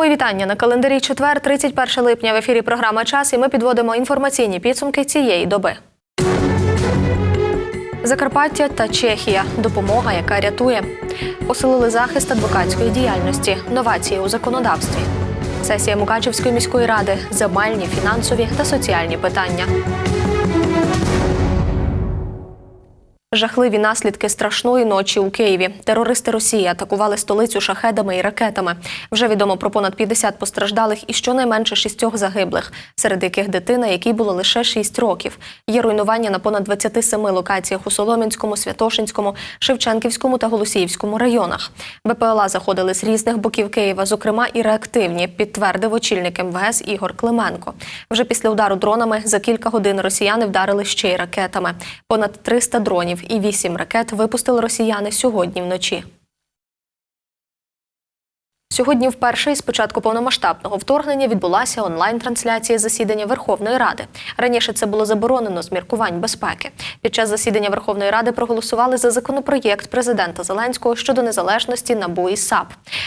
Мої вітання на календарі четвер, 31 липня. В ефірі програма Час. І ми підводимо інформаційні підсумки цієї доби. Закарпаття та Чехія допомога, яка рятує. Посилили захист адвокатської діяльності, новації у законодавстві. Сесія Мукачівської міської ради, земельні, фінансові та соціальні питання. Жахливі наслідки страшної ночі у Києві. Терористи Росії атакували столицю шахедами і ракетами. Вже відомо про понад 50 постраждалих і щонайменше шістьох загиблих, серед яких дитина, якій було лише 6 років. Є руйнування на понад 27 локаціях у Солом'янському, Святошинському, Шевченківському та Голосіївському районах. БПЛА заходили з різних боків Києва, зокрема і реактивні, підтвердив очільник МВС Ігор Клименко. Вже після удару дронами за кілька годин росіяни вдарили ще й ракетами. Понад 300 дронів і 8 ракет випустили росіяни сьогодні вночі. Сьогодні вперше із початку повномасштабного вторгнення відбулася онлайн-трансляція засідання Верховної Ради. Раніше це було заборонено з міркувань безпеки. Під час засідання Верховної Ради проголосували за законопроєкт президента Зеленського щодо незалежності НАБУ і САП.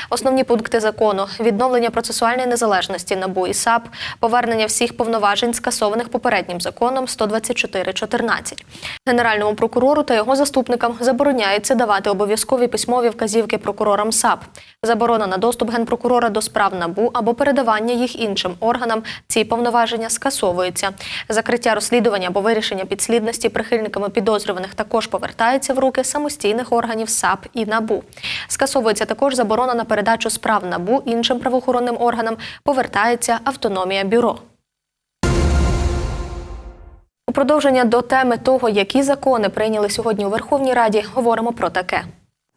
Основні пункти закону: відновлення процесуальної незалежності НАБУ і САП, повернення всіх повноважень, скасованих попереднім законом 124.14. Генеральному прокурору та його заступникам забороняється давати обов'язкові письмові вказівки прокурорам САП. Заборона на доступ генпрокурора до справ НАБУ або передавання їх іншим органам. Ці повноваження скасовуються. Закриття розслідування або вирішення підслідності прихильниками підозрюваних також повертається в руки самостійних органів САП і НАБУ. Скасовується також заборона на передачу справ НАБУ іншим правоохоронним органам. Повертається автономія бюро. У продовження до теми того, які закони прийняли сьогодні у Верховній Раді, говоримо про таке.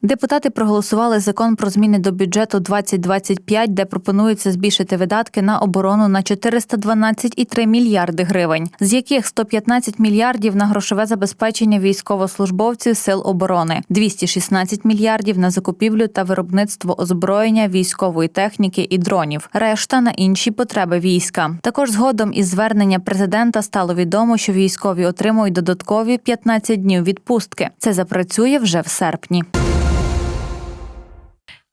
Депутати проголосували закон про зміни до бюджету 2025, де пропонується збільшити видатки на оборону на 412,3 мільярди гривень, з яких 115 мільярдів на грошове забезпечення військовослужбовців сил оборони, 216 мільярдів на закупівлю та виробництво озброєння, військової техніки і дронів, решта на інші потреби війська. Також згодом із звернення президента стало відомо, що військові отримують додаткові 15 днів відпустки. Це запрацює вже в серпні.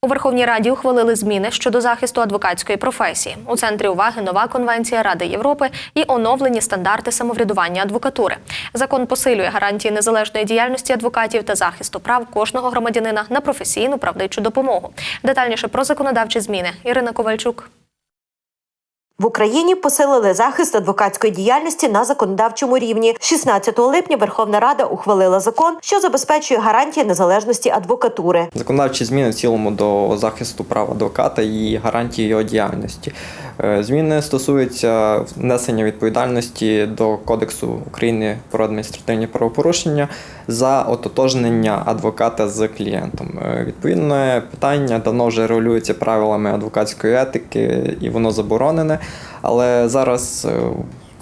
У Верховній Раді ухвалили зміни щодо захисту адвокатської професії. У центрі уваги нова конвенція Ради Європи і оновлені стандарти самоврядування адвокатури. Закон посилює гарантії незалежної діяльності адвокатів та захисту прав кожного громадянина на професійну правничу допомогу. Детальніше про законодавчі зміни Ірина Ковальчук. В Україні посилили захист адвокатської діяльності на законодавчому рівні. 16 липня Верховна Рада ухвалила закон, що забезпечує гарантії незалежності адвокатури. Законодавчі зміни в цілому до захисту прав адвоката і гарантії його діяльності. Е, Зміни стосуються внесення відповідальності до Кодексу України про адміністративні правопорушення за ототожнення адвоката з клієнтом. Е, Відповідне питання давно вже регулюється правилами адвокатської етики і воно заборонене. Але зараз е,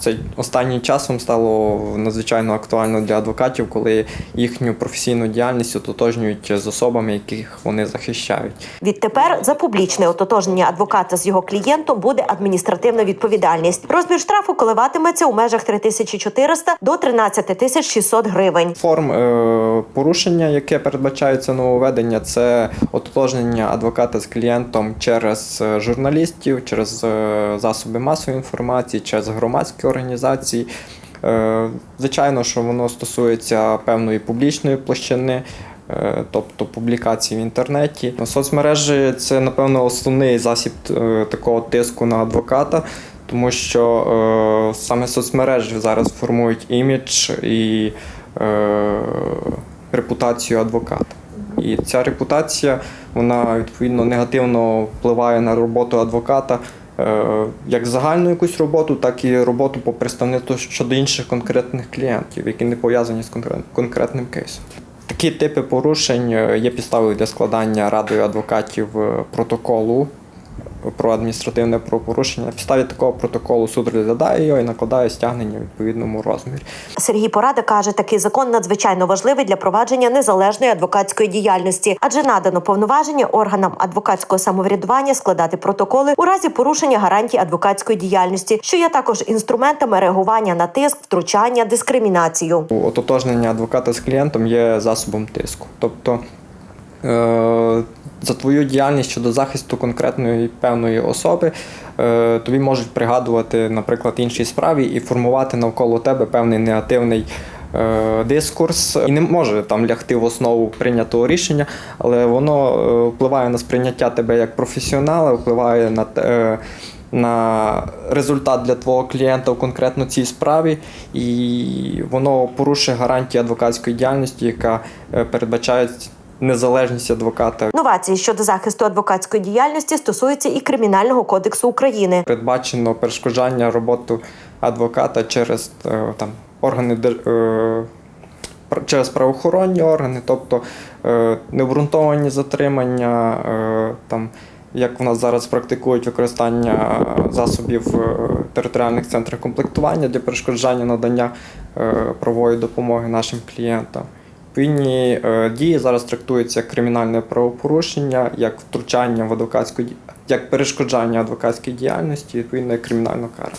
це останнім часом стало надзвичайно актуально для адвокатів, коли їхню професійну діяльність ототожнюють з особами, яких вони захищають. Відтепер за публічне ототожнення адвоката з його клієнтом буде адміністративна відповідальність. Розмір штрафу коливатиметься у межах 3400 до 13600 гривень. Форм е, порушення, яке передбачається нововведення, це ототожнення адвоката з клієнтом через е, журналістів, через е, засоби масової інформації, через громадські організації. Е, Звичайно, що воно стосується певної публічної площини. е, Тобто публікації в інтернеті. Соцмережі це, напевно, основний засіб е, такого тиску на адвоката, тому що саме соцмережі зараз формують імідж і репутацію адвоката. І ця репутація вона відповідно негативно впливає на роботу адвоката. Е, Як загальну якусь роботу, так і роботу по представництву щодо інших конкретних клієнтів, які не пов'язані з конкретним кейсом. Такі типи порушень е, є підставою для складання радою адвокатів е, протоколу про адміністративне правопорушення. На підставі такого протоколу суд розглядає його і накладає стягнення в відповідному розмірі. Сергій Порада каже, такий закон надзвичайно важливий для провадження незалежної адвокатської діяльності, адже надано повноваження органам адвокатського самоврядування складати протоколи у разі порушення гарантій адвокатської діяльності, що є також інструментами реагування на тиск, втручання, дискримінацію. Ототожнення адвоката з клієнтом є засобом тиску. Тобто е, за твою діяльність щодо захисту конкретної певної особи е, тобі можуть пригадувати, наприклад, іншій справі і формувати навколо тебе певний негативний. е, Дискурс і не може там лягти в основу прийнятого рішення, але воно е, впливає на сприйняття тебе як професіонала, впливає на, на результат для твого клієнта в конкретно цій справі, і воно порушує гарантії адвокатської діяльності, яка передбачає незалежність адвоката. Новації щодо захисту адвокатської діяльності стосуються і Кримінального кодексу України. Передбачено перешкоджання роботи адвоката через е, там, органи е, через правоохоронні органи, тобто е, необґрунтовані затримання, там, як в нас зараз практикують використання засобів територіальних центрів комплектування для перешкоджання надання правової допомоги нашим клієнтам. Відповідні е, дії зараз трактуються як кримінальне правопорушення, як втручання в адвокатську як перешкоджання адвокатській діяльності, відповідно кримінально каране.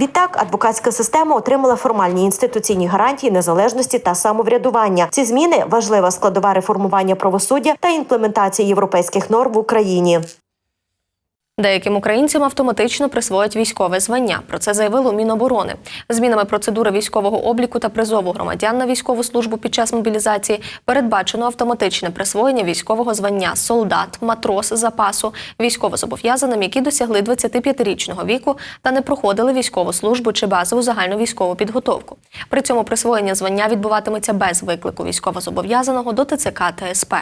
Відтак, адвокатська система отримала формальні інституційні гарантії незалежності та самоврядування. Ці зміни важлива складова реформування правосуддя та імплементації європейських норм в Україні. Деяким українцям автоматично присвоять військове звання. Про це заявило Міноборони. Змінами процедури військового обліку та призову громадян на військову службу під час мобілізації передбачено автоматичне присвоєння військового звання солдат, матрос запасу військовозобов'язаним, які досягли 25-річного віку та не проходили військову службу чи базову загальну військову підготовку. При цьому присвоєння звання відбуватиметься без виклику військовозобов'язаного до ТЦК та СП.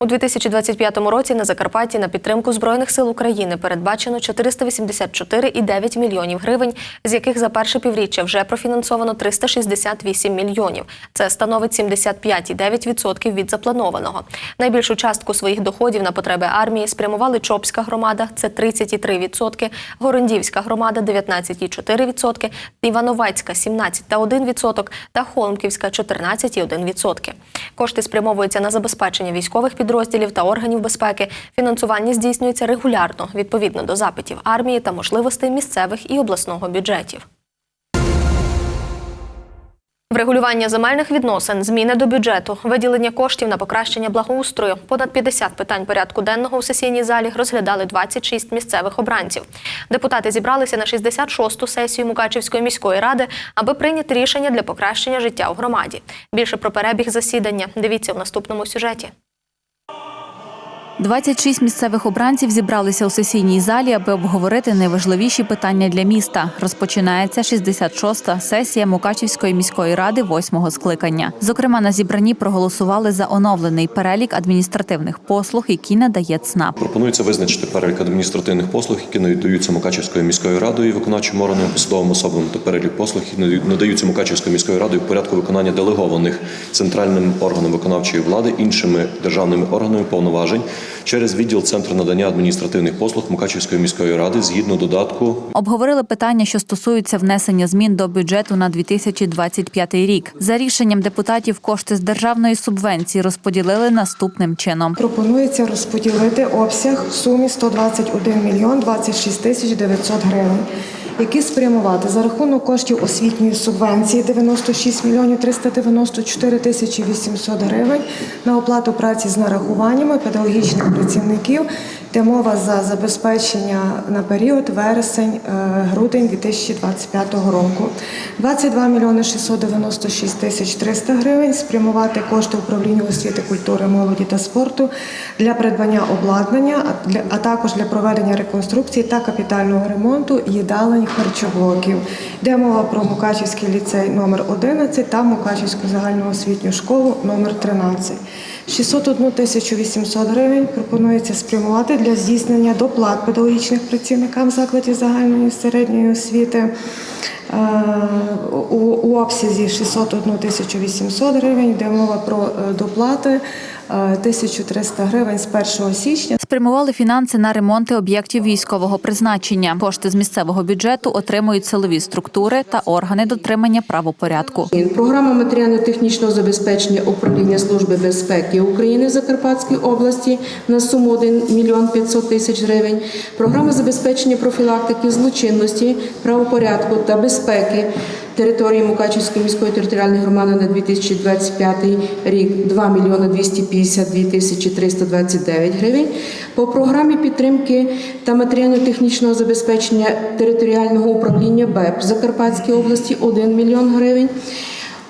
У 2025 році на Закарпатті на підтримку Збройних сил України передбачено 484,9 мільйонів гривень, з яких за перше півріччя вже профінансовано 368 мільйонів. Це становить 75,9% від запланованого. Найбільшу частку своїх доходів на потреби армії спрямували Чопська громада – це 33%, Горондівська громада – 19,4%, Івановецька – 17,1% та Холмківська – 14,1%. Кошти спрямовуються на забезпечення військових підрозділів та органів безпеки. Фінансування здійснюється регулярно, відповідно до запитів армії та можливостей місцевих і обласного бюджетів. Врегулювання земельних відносин, зміни до бюджету, виділення коштів на покращення благоустрою. Понад 50 питань порядку денного у сесійній залі розглядали 26 місцевих обранців. Депутати зібралися на 66-ту сесію Мукачівської міської ради, аби прийняти рішення для покращення життя у громаді. Більше про перебіг засідання дивіться в наступному сюжеті. 26 місцевих обранців зібралися у сесійній залі, аби обговорити найважливіші питання для міста. Розпочинається 66-та сесія Мукачівської міської ради восьмого скликання. Зокрема, на зібранні проголосували за оновлений перелік адміністративних послуг, які надає ЦНАП. Пропонується визначити перелік адміністративних послуг, які надаються Мукачівською міською радою виконавчим органам посадовим особам та перелік послуг, які надаються Мукачівською міською радою в порядку виконання делегованих центральним органом виконавчої влади іншими державними органами повноважень через відділ Центру надання адміністративних послуг Мукачівської міської ради згідно додатку Обговорили питання, що стосуються внесення змін до бюджету на 2025 рік. За рішенням депутатів кошти з державної субвенції розподілили наступним чином. Пропонується розподілити обсяг в сумі 121 мільйон 26 тисяч 900 гривень, які спрямувати за рахунок коштів освітньої субвенції 96 мільйонів 394 тисячі 800 гривень на оплату праці з нарахуваннями педагогічних працівників, де мова за забезпечення на період вересень-грудень 2025 року. 22 мільйони 696 тисяч 300 гривень спрямувати кошти управління освіти, культури, молоді та спорту для придбання обладнання, а також для проведення реконструкції та капітального ремонту їдалень харчоблоків. Йде мова про Мукачівський ліцей номер 11 та Мукачівську загальноосвітню школу номер 13. 601 тисячу 800 гривень пропонується спрямувати для здійснення доплат педагогічних працівникам закладів загальної середньої освіти. Е, У, обсязі 601 тисячу 800 гривень де мова про е, доплати 1300 гривень з 1 січня. Спрямували фінанси на ремонти об'єктів військового призначення. Кошти з місцевого бюджету отримують силові структури та органи дотримання правопорядку. Програма матеріально-технічного забезпечення управління Служби безпеки України в Закарпатській області на суму 1 мільйон 500 тисяч гривень. Програма забезпечення профілактики злочинності, правопорядку та безпеки території Мукачівської міської територіальної громади на 2025 рік 2 мільйони 252 тисячі 329 гривень. По програмі підтримки та матеріально-технічного забезпечення територіального управління БЕП Закарпатській області 1 мільйон гривень.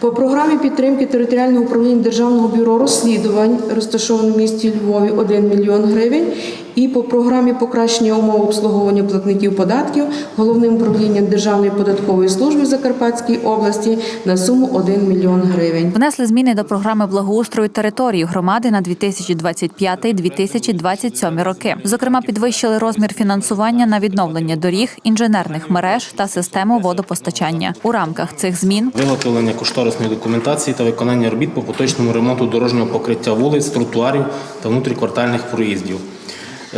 По програмі підтримки територіального управління Державного бюро розслідувань, розташованого в місті Львові, 1 мільйон гривень. І по програмі покращення умов обслуговування платників податків головним управлінням Державної податкової служби в Закарпатській області на суму 1 мільйон гривень. Внесли зміни до програми благоустрою території громади на 2025-2027 роки. Зокрема, підвищили розмір фінансування на відновлення доріг, інженерних мереж та систему водопостачання. У рамках цих змін Виготовлення кошторисної документації та виконання робіт по поточному ремонту дорожнього покриття вулиць, тротуарів та внутріквартальних проїздів.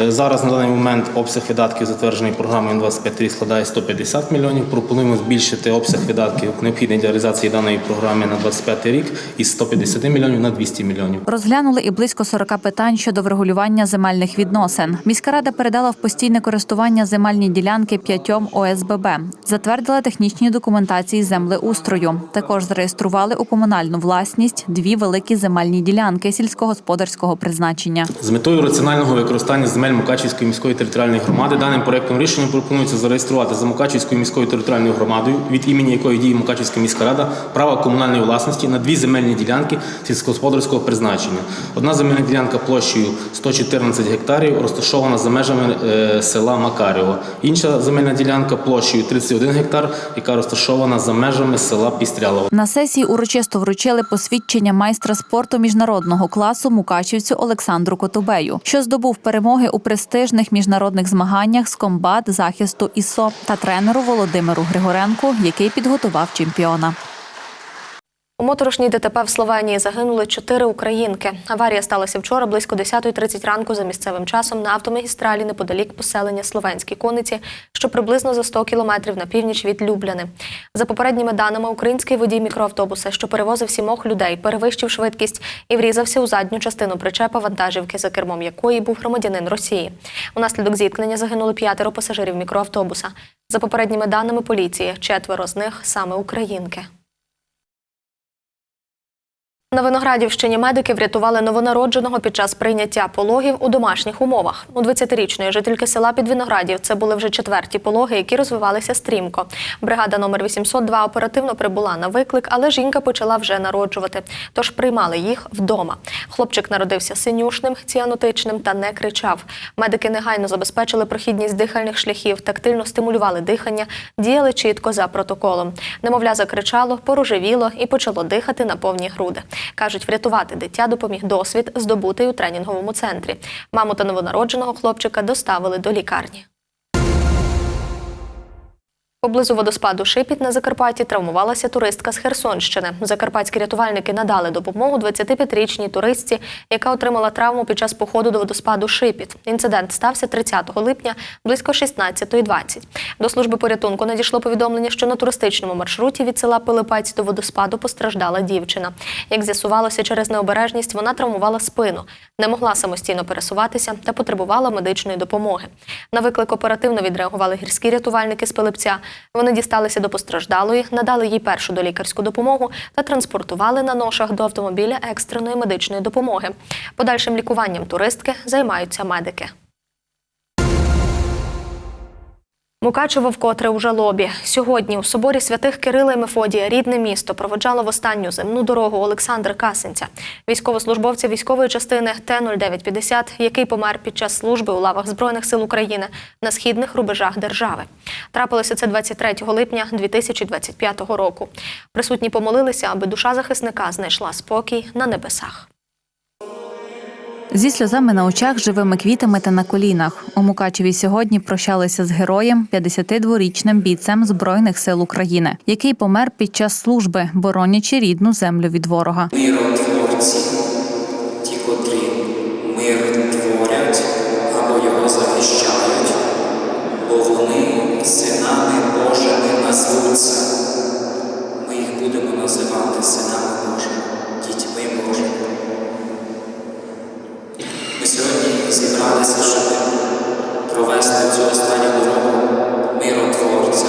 Е, Зараз на даний момент обсяг видатків затверджений програмою на 25 рік складає 150 мільйонів. Пропонуємо збільшити обсяг видатків необхідний для реалізації даної програми на 25 рік із 150 мільйонів на 200 мільйонів. розглянули і близько 40 питань щодо врегулювання земельних відносин. Міська рада передала в постійне користування земельні ділянки п'ятьом ОСББ, затвердила технічні документації землеустрою. Також зареєстрували у комунальну власність дві великі земельні ділянки сільськогосподарського призначення. З метою раціонального використання земель Мукачівської міської територіальної громади даним проектом рішення пропонується зареєструвати за Мукачівською міською територіальною громадою, від імені якої діє Мукачівська міська рада, право комунальної власності на дві земельні ділянки сільськогосподарського призначення. Одна земельна ділянка площею 114 гектарів розташована за межами е, села Макарєво. Інша земельна ділянка площею 31 гектар, яка розташована за межами села Пістрялово. На сесії урочисто вручили посвідчення майстра спорту міжнародного класу мукачівцю Олександру Котубею, що здобув перемоги у престижних міжнародних змаганнях з комбат захисту ІСО та тренеру Володимиру Григоренку, який підготував чемпіона. У моторошній ДТП в Словенії загинули чотири українки. Аварія сталася вчора близько 10.30 ранку за місцевим часом на автомагістралі неподалік поселення Словенські кониці, що приблизно за 100 кілометрів на північ від Любляни. За попередніми даними, український водій мікроавтобуса, що перевозив сімох людей, перевищив швидкість і врізався у задню частину причепа вантажівки, за кермом якої був громадянин Росії. Унаслідок зіткнення загинули п'ятеро пасажирів мікроавтобуса. За попередніми даними поліції, четверо з них саме українки. На Виноградівщині медики врятували новонародженого під час прийняття пологів у домашніх умовах. У 20-річної жительки села Підвиноградів це були вже четверті пологи, які розвивалися стрімко. Бригада номер 802 оперативно прибула на виклик, але жінка почала вже народжувати, тож приймали їх вдома. Хлопчик народився синюшним, ціанотичним та не кричав. Медики негайно забезпечили прохідність дихальних шляхів, тактильно стимулювали дихання, діяли чітко за протоколом. Немовля закричало, порожевіло і почало дихати на повні груди. Кажуть, врятувати дитя допоміг досвід, здобутий у тренінговому центрі. Маму та новонародженого хлопчика доставили до лікарні. Поблизу водоспаду Шипіт на Закарпатті травмувалася туристка з Херсонщини. Закарпатські рятувальники надали допомогу 25-річній туристці, яка отримала травму під час походу до водоспаду Шипіт. Інцидент стався 30 липня близько 16.20. До служби порятунку надійшло повідомлення, що на туристичному маршруті від села Пилипець до водоспаду постраждала дівчина. Як з'ясувалося, через необережність вона травмувала спину, не могла самостійно пересуватися та потребувала медичної допомоги. На виклик оперативно відреагували гірські рятувальники з Пилипця. Вони дісталися до постраждалої, надали їй першу долікарську допомогу та транспортували на ношах до автомобіля екстреної медичної допомоги. Подальшим лікуванням туристки займаються медики. Мукачево вкотре у жалобі. Сьогодні у соборі святих Кирила і Мефодія рідне місто проводжало в останню земну дорогу Олександра Касенця, військовослужбовця військової частини Т-0950, який помер під час служби у лавах Збройних сил України на східних рубежах держави. Трапилося це 23 липня 2025 року. Присутні помолилися, аби душа захисника знайшла спокій на небесах. Зі сльозами на очах, живими квітами та на колінах. У Мукачеві сьогодні прощалися з героєм, 52-річним бійцем Збройних сил України, який помер під час служби, боронячи рідну землю від ворога. миротворці, ті, котрі мир творять або його захищають, бо вони синами Божими назвуться. Ми їх будемо називати синами Божими, дітьми Божими. Ми сьогодні зібралися, щоб провести цю останню дорогу миротворця,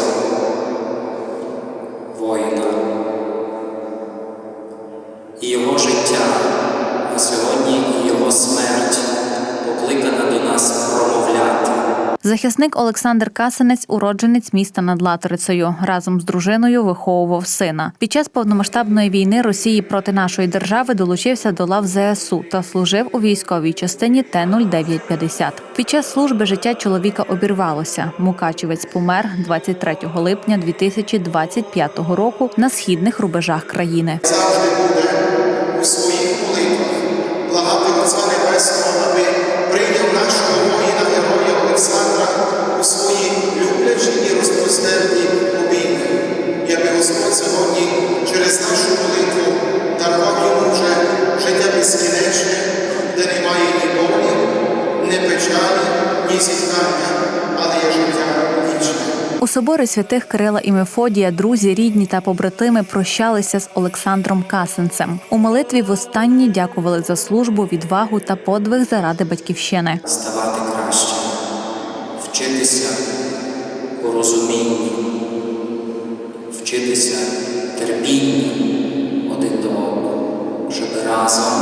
Захисник Олександр Касанець, уродженець міста над Латерицею. Разом з дружиною виховував сина. Під час повномасштабної війни Росії проти нашої держави долучився до лав ЗСУ та служив у військовій частині Т-0950. Під час служби життя чоловіка обірвалося. Мукачевець помер 23 липня 2025 року на східних рубежах країни. завжди буде у своїх молитвах благати соборі святих Кирила і Мефодія друзі, рідні та побратими прощалися з Олександром Касенцем. У молитві востаннє дякували за службу, відвагу та подвиг заради батьківщини. ставати краще, вчитися порозумінню, вчитися терпінню один до одного, щоб разом,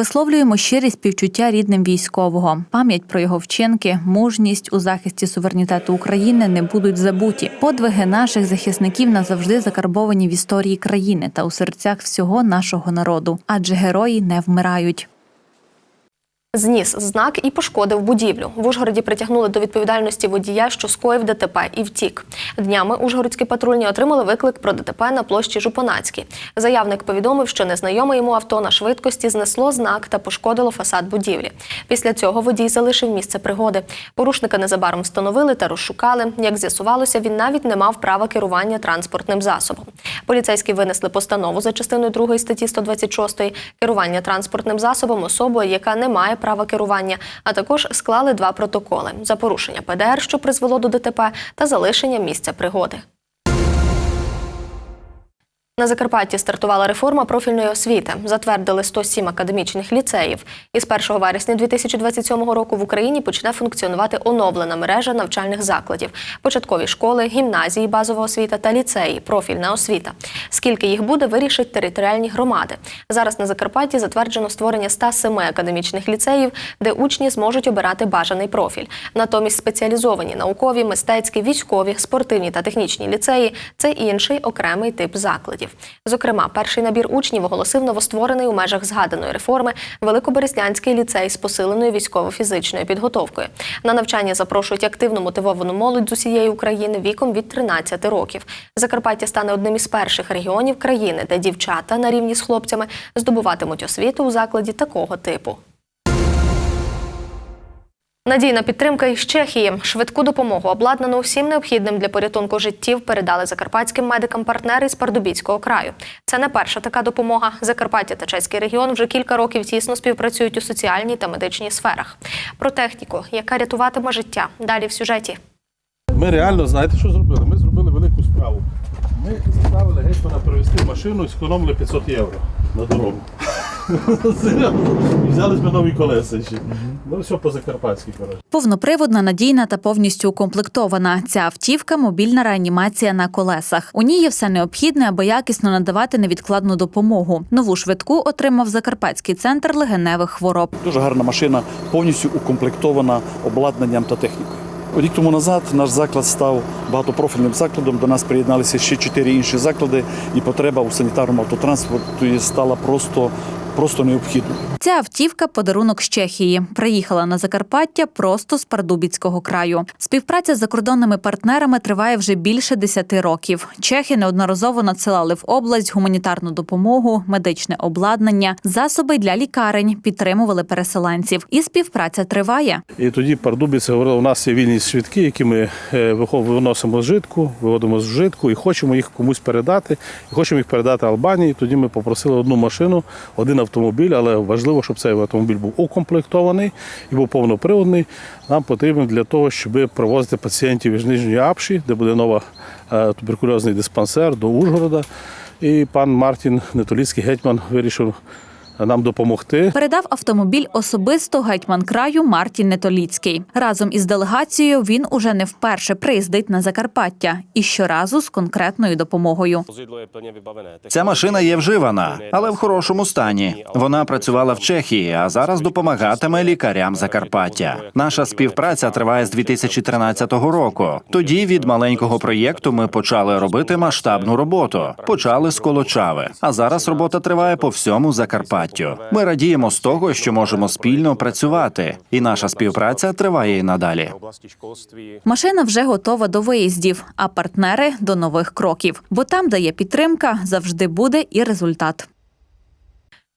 Висловлюємо щирі співчуття рідним військового. Пам'ять про його вчинки, мужність у захисті суверенітету України не будуть забуті. Подвиги наших захисників назавжди закарбовані в історії країни та у серцях всього нашого народу, адже герої не вмирають. Зніс знак і пошкодив будівлю. В Ужгороді притягнули до відповідальності водія, що скоїв ДТП і втік. Днями ужгородські патрульні отримали виклик про ДТП на площі Жупанацькій. Заявник повідомив, що незнайоме йому авто на швидкості знесло знак та пошкодило фасад будівлі. Після цього водій залишив місце пригоди. Порушника незабаром встановили та розшукали. Як з'ясувалося, він навіть не мав права керування транспортним засобом. Поліцейські винесли постанову за частиною 2 статті 126 керування транспортним засобом особою, яка не має права керування, а також склали два протоколи за порушення ПДР, що призвело до ДТП, та залишення місця пригоди. На Закарпатті стартувала реформа профільної освіти. Затвердили 107 академічних ліцеїв. Із 1 вересня 2027 року в Україні почне функціонувати оновлена мережа навчальних закладів: початкові школи, гімназії, базова освіта та ліцеї, профільна освіта. Скільки їх буде, вирішать територіальні громади. Зараз на Закарпатті затверджено створення 107 академічних ліцеїв, де учні зможуть обирати бажаний профіль. Натомість спеціалізовані наукові, мистецькі, військові, спортивні та технічні ліцеї це інший окремий тип закладів. Зокрема, перший набір учнів оголосив новостворений у межах згаданої реформи Великоберезнянський ліцей з посиленою військово-фізичною підготовкою. На навчання запрошують активно мотивовану молодь з усієї України віком від 13 років. Закарпаття стане одним із перших регіонів країни, де дівчата на рівні з хлопцями здобуватимуть освіту у закладі такого типу. Надійна підтримка із Чехії. Швидку допомогу, обладнану усім необхідним для порятунку життів, передали закарпатським медикам партнери з Пардубіцького краю. Це не перша така допомога. Закарпаття та Чеський регіон вже кілька років тісно співпрацюють у соціальній та медичній сферах. Про техніку, яка рятуватиме життя. Далі в сюжеті. Ми реально, знаєте, що зробили? Ми зробили велику справу. Ми заставили гетьмана привезти машину і зекономили 500 євро на дорогу. Взяли ми нові колеса ще. Ну, все по-закарпатськи, коротше. Повноприводна, надійна та повністю укомплектована. Ця автівка мобільна реанімація на колесах. У ній є все необхідне, аби якісно надавати невідкладну допомогу. Нову швидку отримав Закарпатський центр легеневих хвороб. Дуже гарна машина, повністю укомплектована обладнанням та технікою. Рік тому назад наш заклад став багатопрофільним закладом. До нас приєдналися ще чотири інші заклади, і потреба у санітарному автотранспорті стала просто, просто необхідною. Ця автівка подарунок з Чехії. Приїхала на Закарпаття просто з Пардубіцького краю. Співпраця з закордонними партнерами триває вже більше десяти років. Чехи неодноразово надсилали в область гуманітарну допомогу, медичне обладнання, засоби для лікарень, підтримували переселенців. І співпраця триває. І тоді Пардубіці говорили, у нас є вільні швидкі, які ми е, виносимо з житку, виводимо з житку і хочемо їх комусь передати. І хочемо їх передати Албанії. Тоді ми попросили одну машину, один автомобіль, але важливо, щоб цей автомобіль був укомплектований і був повноприводний. Нам потрібен для того, щоб провозити пацієнтів із Нижньої Апші, де буде нова е, туберкульозний диспансер до Ужгорода. І пан Мартін Нетоліцький гетьман вирішив нам допомогти. Передав автомобіль особисто гетьман краю Мартін Нетоліцький. Разом із делегацією він уже не вперше приїздить на Закарпаття і щоразу з конкретною допомогою. Ця машина є вживана, але в хорошому стані. Вона працювала в Чехії, а зараз допомагатиме лікарям Закарпаття. Наша співпраця триває з 2013 року. Тоді від маленького проєкту ми почали робити масштабну роботу. Почали з Колочави. А зараз робота триває по всьому Закарпаттю. Ми радіємо з того, що можемо спільно працювати, і наша співпраця триває і надалі. Машина вже готова до виїздів, а партнери до нових кроків. Бо там, де є підтримка, завжди буде і результат.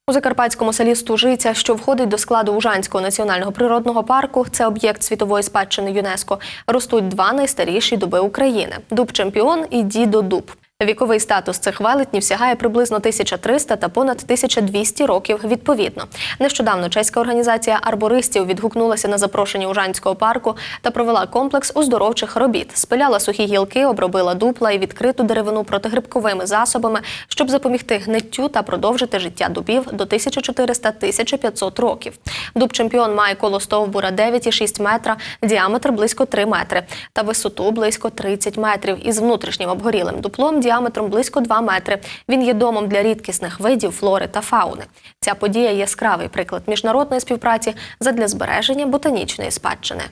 У закарпатському селі Стужиця, що входить до складу Ужанського національного природного парку, це об'єкт світової спадщини ЮНЕСКО. Ростуть два найстаріші дуби України: дуб чемпіон і дідо дуб. Віковий статус цих велетнів сягає приблизно 1300 та понад 1200 років відповідно. Нещодавно чеська організація арбористів відгукнулася на запрошення Ужанського парку та провела комплекс оздоровчих робіт. Спиляла сухі гілки, обробила дупла і відкриту деревину протигрибковими засобами, щоб запобігти гниттю та продовжити життя дубів до 1400-1500 років. Дуб чемпіон має коло стовбура 9,6 метра, діаметр близько 3 метри та висоту близько 30 метрів. Із внутрішнім обгорілим дуплом діаметром близько 2 метри. Він є домом для рідкісних видів флори та фауни. Ця подія яскравий приклад міжнародної співпраці задля збереження ботанічної спадщини.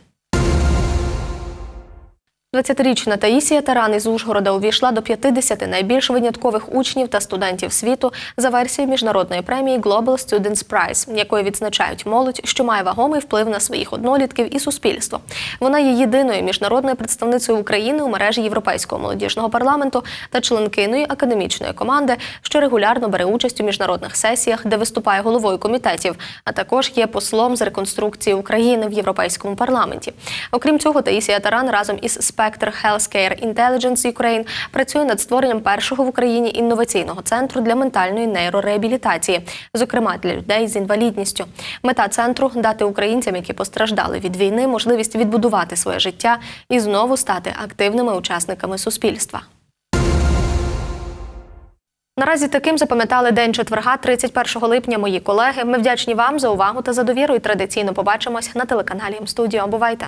20-річна Таїсія Таран із Ужгорода увійшла до 50 найбільш виняткових учнів та студентів світу за версією міжнародної премії Global Students Prize, якою відзначають молодь, що має вагомий вплив на своїх однолітків і суспільство. Вона є єдиною міжнародною представницею України у мережі Європейського молодіжного парламенту та членкиною академічної команди, що регулярно бере участь у міжнародних сесіях, де виступає головою комітетів, а також є послом з реконструкції України в Європейському парламенті. Окрім цього, Таїсія Таран разом із Spectre Healthcare Intelligence Ukraine працює над створенням першого в Україні інноваційного центру для ментальної нейрореабілітації, зокрема для людей з інвалідністю. Мета центру дати українцям, які постраждали від війни, можливість відбудувати своє життя і знову стати активними учасниками суспільства. Наразі таким запам'ятали день четверга, 31 липня. Мої колеги. Ми вдячні вам за увагу та за довіру. І традиційно побачимось на телеканалі М-студіо. Бувайте!